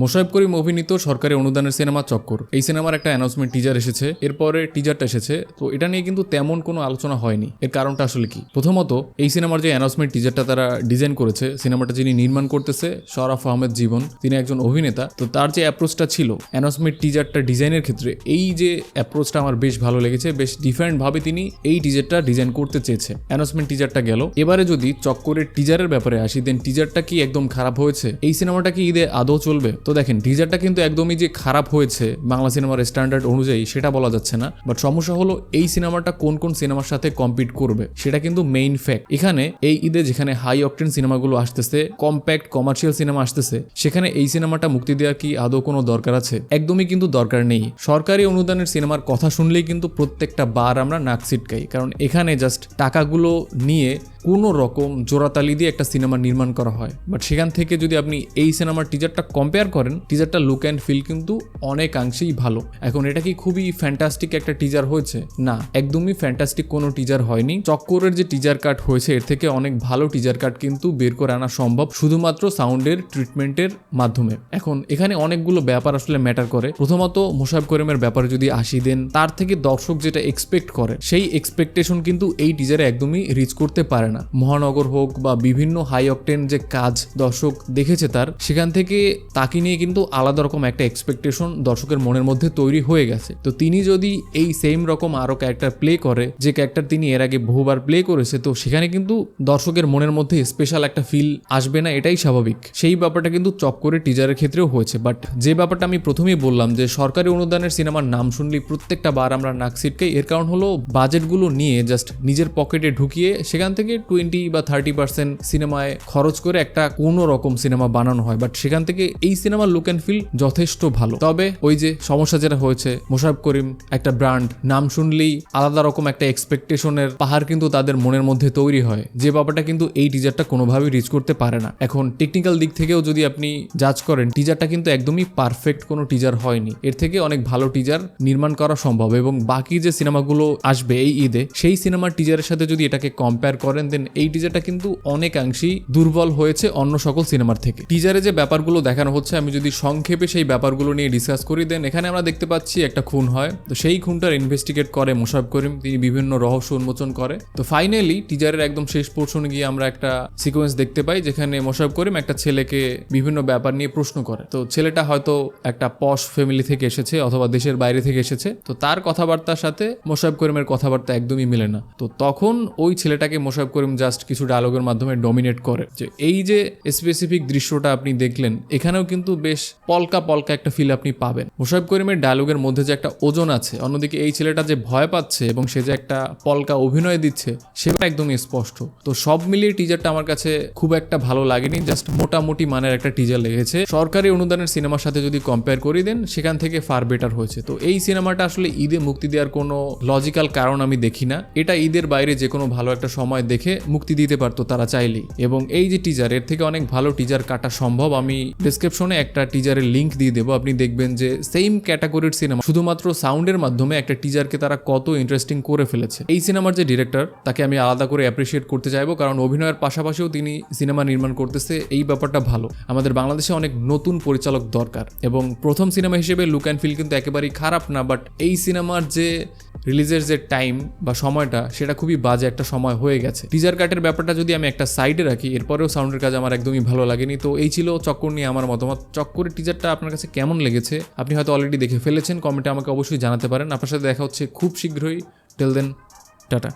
মোশাইব করিম অভিনীত সরকারি অনুদানের সিনেমা চক্কর। এই সিনেমার একটা অ্যানাউন্সমেন্ট টিজার এসেছে। এরপরে টিজারটা এসেছে। তো এটা নিয়ে কিন্তু তেমন কোনো আলোচনা হয়নি। এর কারণটা আসলে কি? প্রথমত, এই সিনেমার যে অ্যানাউন্সমেন্ট টিজারটা তারা ডিজাইন করেছে, সিনেমাটা যিনি নির্মাণ করতেছে শরাফ আহমেদ জীবন, তিনি একজন অভিনেতা। তো তার যে অ্যাপ্রোচটা ছিল অ্যানাউন্সমেন্ট টিজারটা ডিজাইনের ক্ষেত্রে, এই যে অ্যাপ্রোচটা আমার বেশ ভালো লেগেছে, বেশ ডিফারেন্টভাবে তিনি এই টিজারটা ডিজাইন করতে চেয়েছে অ্যানাউন্সমেন্ট টিজারটা গেল। এবারে যদি চক্করের টিজারের ব্যাপারে আসি দেন টিজারটা কি একদম খারাপ হয়েছে? এই সিনেমাটা কি ঈদে আদৌ চলবে? তো দেখেন টিজারটা কিন্তু একদমই যে খারাপ হয়েছে বাংলা সিনেমার স্ট্যান্ডার্ড অনুযায়ী সেটা বলা যাচ্ছে না। বাট সমস্যা হলো এই সিনেমাটা কোন কোন সিনেমার সাথে কম্পিট করবে, সেটা কিন্তু মেইন ফ্যাক্ট এখানে এই ঈদে যেখানে হাই অকটেন সিনেমাগুলো আসতেছে কম্প্যাক্ট কমার্শিয়াল সিনেমা আসতেছে, সেখানে এই সিনেমাটা মুক্তি দেওয়ার কি আদৌ কোনো দরকার আছে? একদমই কিন্তু দরকার নেই। সরকারি অনুদানের সিনেমার কথা শুনলেই কিন্তু প্রত্যেকটা বার আমরা নাক ছিটকাই, কারণ এখানে জাস্ট টাকাগুলো নিয়ে কোনো রকম জোড়াতালি দিয়ে একটা সিনেমা নির্মাণ করা হয়। বাট সেখান থেকে যদি আপনি এই সিনেমার টিজারটা কম্পেয়ার করেন টিজারটা লুক অ্যান্ড ফিল কিন্তু অনেকাংশেই ভালো। এখন এটা কি খুবই ফ্যান্টাস্টিক একটা টিজার হয়েছে? না, একদমই ফ্যান্টাস্টিক কোনো টিজার হয়নি। চক্করের যে টিজার কাট হয়েছে, এর থেকে অনেক ভালো টিজার কাট কিন্তু বের করে আনা সম্ভব শুধুমাত্র সাউন্ডের ট্রিটমেন্টের মাধ্যমে। এখন এখানে অনেকগুলো ব্যাপার আসলে ম্যাটার করে। প্রথমত মোশাব করিমের ব্যাপারে যদি আসি দেন তার থেকে দর্শক যেটা এক্সপেক্ট করে, সেই এক্সপেকটেশন কিন্তু এই টিজারে একদমই রিচ করতে পারে না। মহানগর হোক বা বিভিন্ন হাই অকটেন যে কাজ দর্শক দেখেছে তার, সেখান থেকে তাকে নিয়ে কিন্তু আলাদা রকম একটা এক্সপেকটেশন দর্শকের মনের মধ্যে তৈরি হয়ে গেছে। তো তিনি যদি এই সেম রকম আরও ক্যারেক্টার প্লে করে, যে ক্যারেক্টার তিনি এর আগে বহুবার প্লে করেছে, তো সেখানে কিন্তু দর্শকের মনের মধ্যে স্পেশাল একটা ফিল আসবে না, এটাই স্বাভাবিক। সেই ব্যাপারটা কিন্তু চপ চক্করে টিজারের ক্ষেত্রেও হয়েছে। বাট যে ব্যাপারটা আমি প্রথমেই বললাম, যে সরকারি অনুদানের সিনেমার নাম শুনলেই প্রত্যেকটা বার আমরা নাক ছিটকাই, এর কারণ হলো বাজেটগুলো নিয়ে জাস্ট নিজের পকেটে ঢুকিয়ে সেখান থেকে টোয়েন্টি বা থার্টি পার্সেন্ট সিনেমায় খরচ করে একটা কোনো রকম সিনেমা বানানো হয়। বাট সেখান থেকে এই সিনেমার লুক অ্যান্ড ফিল যথেষ্ট ভালো। তবে ওই যে সমস্যা যেটা হয়েছে, মোশারফ করিম একটা ব্র্যান্ড নাম শুনলেই আলাদা রকম একটা এক্সপেকটেশনের পাহাড় কিন্তু তাদের মনের মধ্যে তৈরি হয়। যে ব্যাপারটা কিন্তু এই টিজারটা কোনোভাবেই রিচ করতে পারে না। এখন টেকনিক্যাল দিক থেকেও যদি আপনি জাজ করেন টিজারটা কিন্তু একদমই পারফেক্ট কোনো টিজার হয়নি। এর থেকে অনেক ভালো টিজার নির্মাণ করা সম্ভব এবং বাকি যে সিনেমাগুলো আসবে এই ঈদে, সেই সিনেমার টিজারের সাথে যদি এটাকে কম্পেয়ার করেন দেন এই টিজারটা কিন্তু অনেকাংশেই দুর্বল হয়েছে অন্য সকল সিনেমার থেকে। টিজারে যে ব্যাপারগুলো দেখানো হচ্ছে আমি যদি সংক্ষেপে সেই ব্যাপারগুলো নিয়ে ডিসকাস করি দেন এখানে আমরা দেখতে পাচ্ছি একটা খুন হয়। তো সেই খুনটার ইনভেস্টিগেট করে মোশাব করিম, তিনি বিভিন্ন রহস্য উন্মোচন করে। তো ফাইনালি টিজারের একদম শেষ পোর্শনে গিয়ে আমরা একটা সিকোয়েন্স দেখতে পাই, যেখানে মোশাব করিম একটা ছেলেকে বিভিন্ন ব্যাপার নিয়ে প্রশ্ন করে। তো ছেলেটা হয়তো একটা পশ ফ্যামিলি থেকে এসেছে, অথবা দেশের বাইরে থেকে এসেছে। তো তার কথাবার্তার সাথে মোশাব করিমের কথাবার্তা একদমই মিলে না। তো তখন ওই ছেলেটাকে মোশাব করিম জাস্ট কিছু ডায়লগের মাধ্যমে ডমিনেট করে। যে এই যে স্পেসিফিক দৃশ্যটা আপনি দেখলেন, এখানেও কিন্তু বেশ পলকা পলকা একটা ফিল আপনি পাবেন। মোশাব করিমের ডায়লগের মধ্যে যে একটা ওজন আছে, অন্যদিকে এই ছেলেটা যে ভয় পাচ্ছে এবং সে যে একটা পলকা অভিনয় দিচ্ছে, সেটা একদমই স্পষ্ট। তো সব মিলিয়ে টিজারটা আমার কাছে খুব একটা ভালো লাগেনি জাস্ট মোটামুটি মানের একটা টিজার লেগেছে। সরকারি অনুদানের সিনেমার সাথে যদি কম্পেয়ার করি দেন সেখান থেকে ফার বেটার হয়েছে। তো এই সিনেমাটা আসলে ঈদে মুক্তি দেওয়ার কোনো লজিক্যাল কারণ আমি দেখি না। এটা ঈদের বাইরে যে কোনো ভালো একটা সময় দেখে মুক্তি দিতে পারতো তারা চাইলেই। এবং এই যে টিজার এর থেকে অনেক ভালো টিজার কাটা সম্ভব আমি ডিসক্রিপশনে একটা টিজারের লিঙ্ক দিয়ে দেবো। আপনি দেখবেন যে সেম ক্যাটাগরির সিনেমা শুধুমাত্র সাউন্ডের মাধ্যমে একটা টিজারকে তারা কত ইন্টারেস্টিং করে ফেলেছে। এই সিনেমার যে ডিরেক্টর তাকে আমি আলাদা করে অ্যাপ্রিসিয়েট করতে চাইব, কারণ অভিনয়ের পাশাপাশিও তিনি সিনেমা নির্মাণ করতেছে। এই ব্যাপারটা ভালো। আমাদের বাংলাদেশে অনেক নতুন পরিচালক দরকার এবং প্রথম সিনেমা হিসেবে লুক অ্যান্ড ফিল কিন্তু একেবারেই খারাপ না বাট এই সিনেমার যে রিলিজের যে টাইম বা সময়টা, সেটা খুবই বাজে একটা সময় হয়ে গেছে। টিজার কাটের ব্যাপারটা যদি আমি একটা সাইডে রাখি, এরপরেও সাউন্ডের কাজ আমার একদমই ভালো লাগেনি। তো এই ছিল চক্কর নিয়ে আমার মতামত। চক্করের টিজারটা আপনার কাছে কেমন লেগেছে? আপনি হয়তো অলরেডি দেখে ফেলেছেন কমেন্টে আমাকে অবশ্যই জানাতে পারেন। আপনার সাথে দেখা হচ্ছে খুব শীঘ্রই। Till then tata.